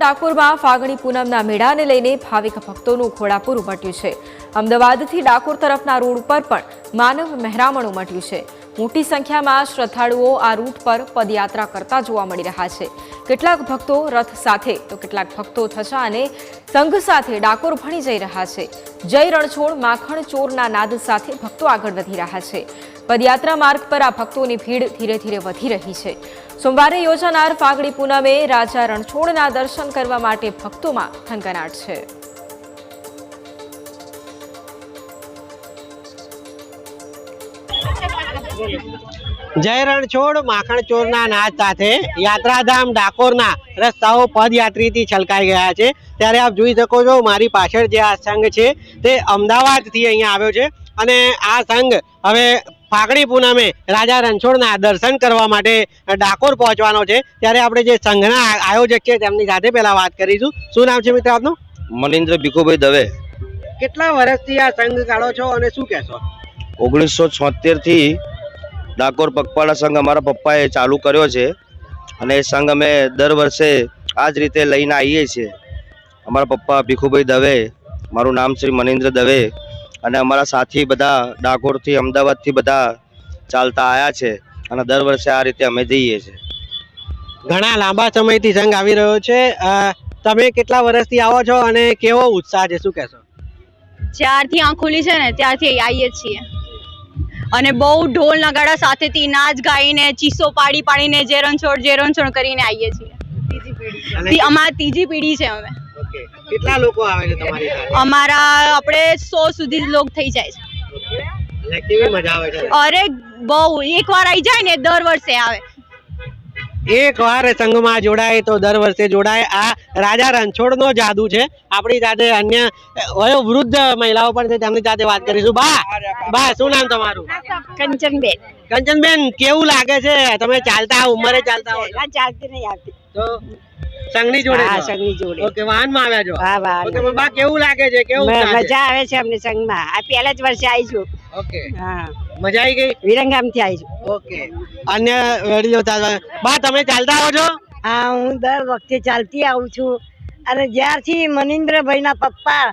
ડાકોરમાં ફાગણી પૂનમના મેળાને લઈને ભાવિક ભક્તોનું ઘોડાપુર ઉમટ્યું છે. અમદાવાદથી ડાકોર તરફના રોડ ઉપર પણ માનવ મહેરામણ ઉમટ્યું છે. મોટી સંખ્યામાં શ્રદ્ધાળુઓ આ રૂટ પર પદયાત્રા કરતા જોવા મળી રહ્યા છે. કેટલાક ભક્તો રથ સાથે, તો કેટલાક ભક્તો થશા અને સંઘ સાથે ડાકોર ભણી જઈ રહ્યા છે. જય રણછોડ માખણ ચોરના નાદ સાથે ભક્તો આગળ વધી રહ્યા છે. પદયાત્રા માર્ગ પર આ ભક્તોની ભીડ ધીરે ધીરે વધી રહી છે. સોમવારે યોજાનાર ફાગણી પૂનમે રાજા રણછોડના દર્શન કરવા માટે ભક્તોમાં થનગનાટ છે. જય રણછોડ માખણ ચોરના નાદ સાથે યાત્રાધામ ડાકોરના રસ્તાઓ પદયાત્રીથી છલકાઈ ગયા છે. ત્યારે આપ જોઈ શકો છો, મારી પાછળ જે આ સંઘ છે, તે અમદાવાદથી અહીંયા આવ્યો છે. અને આ સંઘ હવે ફાગણી પૂનમે રાજા રણછોડના દર્શન કરવા માટે ડાકોર પહોંચવાનો છે. ત્યારે આપણે જે સંઘના આયોજક છે તેમની સાથે પહેલા વાત કરીશું. શું નામ છે મિત્ર આપનું? મનિન્દ્ર ભીખુભાઈ દવે. કેટલા વર્ષથી આ સંઘ કાઢો છો અને શું કહેશો? ઓગણીસો છોતેરથી ડાકોર પગપાળા સંઘ અમારા પપ્પાએ ચાલુ કર્યો છે. અને એ સંઘ અમે દર વર્ષે આ જ રીતે લઈને આવીએ છીએ. અમારા પપ્પા ભીખુભાઈ દવે. મારું નામ શ્રી મનિન્દ્ર દવે. અને અમારા સાથી બધા ડાકોરથી અમદાવાદથી બધા ચાલતા આવ્યા છે અને દર વર્ષે આ રીતે અમે જઈએ છીએ. ઘણા લાંબા સમયથી સંઘ આવી રહ્યો છે. તમે કેટલા વર્ષથી આવો છો અને કેવો ઉત્સાહ છે શું કહેશો? જ્યારથી આંખ ખુલી છે ને ત્યારથી આવીએ છીએ. અને બહુ ઢોલ નગાડા સાથેથી નાચ ગાઈને ચીસો પાડી પાડીને જે રણછોડ જે રણછોડ કરીને આવીએ છીએ અમારી ત્રીજી પેઢી છે અમે. ઓકે. કેટલા લોકો આવે છે તમારી સાથે? અમારા આપણે 100 સુધી લોક થઈ જાય છે. એટલે કેવી મજા આવે છે? અરે બહુ એકવાર આવી જાય ને દર વર્ષે આવે. એકવાર સંઘમાં જોડાય તો દર વર્ષે જોડાય. આ રાજા રણછોડનો જાદુ છે. આપણી સાથે અન્ય વયો વૃદ્ધ મહિલાઓ પણ છે તેમની સાથે વાત કરીશું. બા બા શું નામ તમારું? કંચનબેન. કંચનબેન કેવું લાગે છે? તમે ચાલતા ઉંમરે ચાલતા હો ચાલતી નહીં આવતી. તો સંઘની જોડે હા સંગની જોડે. ઓકે વાહનમાં આવ્યા છો. હા વાહ ઓકે બા કેવું લાગે છે? કેવું મજા આવે છે અમને સંઘમાં. આ પહેલા જ વર્ષે આવીશું ઓકે હા. મજા આવી ગઈ? વિરંગામથી આવીશું ઓકે અન્ય ચાલવા બા તમે ચાલતા આવો છો? હા હું દર વખતે ચાલતી આવું છું. અને જ્યારથી મનિન્દ્રભાઈ ના પપ્પા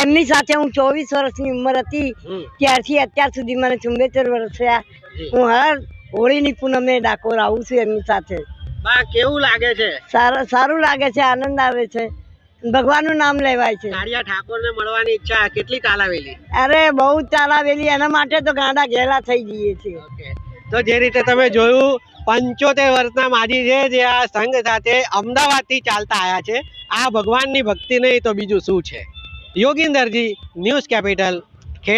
એમની સાથે હું ચોવીસ વર્ષની ઉંમર હતી ત્યારથી અત્યાર સુધી મને ચુંબેતર વર્ષ થયા. હું હર હોળીની પૂનમે ડાકોર આવું છું એમની સાથે. બા કેવું લાગે છે? સારું સારું લાગે છે આનંદ આવે છે. ભગવાનનું નામ લેવાય છે. કાળિયા ઠાકોરને મળવાની ઈચ્છા કેટલી ચાલાવેલી અરે બહુ ચાલાવેલી એના માટે તો ગાંડા ઘેલા થઈ જઈએ છીએ. તો જે રીતે તમે જોયું પંચોતેર વર્ષના માજી છે જે આ સંઘ સાથે અમદાવાદથી ચાલતા આવ્યા છે. આ ભગવાનની ભક્તિ નહીં તો બીજું શું છે? Yoginderji news capital.